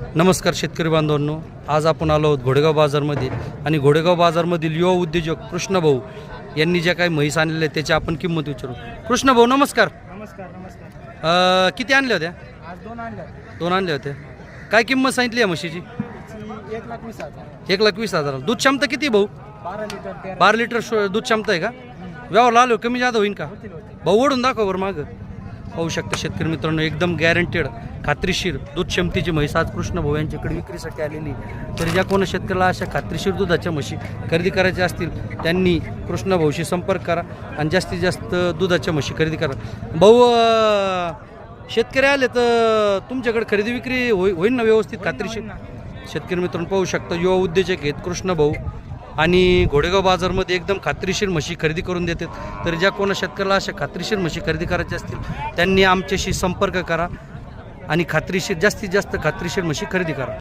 नमस्कार शेतकरी बांधवांनो. आज आपण आलो आहोत घोडेगाव बाजारमध्ये आणि घोडेगाव बाजारमधील युवा उद्योजक कृष्णभाऊ यांनी ज्या काही म्हैस आणलेल्या आहेत त्याची आपण किंमत विचारू. कृष्णभाऊ नमस्कार. नमस्कार नमस्कार. अ, किती आणल्या होत्या? आज दोन आणल्या दोन आणल्या होत्या. काय किंमत सांगितली या म्हशीची? एक लाख वीस हजार. एक लाख वीस हजार. दूध क्षमता किती आहे भाऊ? बारा लिटर तेरा. बारा लिटर शो- दूध क्षमता आहे का? व्यवहार आलो कमी जादा होईन का? भाऊ ओढून दाखव बरं मागं. पाहू शकता शेतकरी मित्रांनो एकदम गॅरंटेड खात्रीशीर दूध क्षमतेची म्हैस आज कृष्ण भाऊ यांच्याकडे विक्रीसाठी आलेली तरी ज्या कोणा शेतकऱ्याला अशा खात्रीशीर दुधाच्या म्हशी खरेदी करायच्या असतील त्यांनी कृष्ण भाऊशी संपर्क करा आणि जास्तीत जास्त दुधाच्या म्हशी खरेदी करा. भाऊ शेतकरी आले तर तुमच्याकडे खरेदी विक्री होई होईल ना व्यवस्थित खात्रीशीर? शेतकरी मित्रांनो पाहू शकता युवा उद्योजक आहेत कृष्ण भाऊ. आणि घोडेगाव बाजारमध्ये एकदम खात्रीशीर म्हशी खरेदी करून देतात. तर ज्या कोणा शेतकऱ्याला अशा खात्रीशीर म्हशी खरेदी करायच्या असतील त्यांनी आमच्याशी संपर्क करा आणि खात्रीशीर जास्तीत जास्त खात्रीशीर म्हशी खरेदी करा.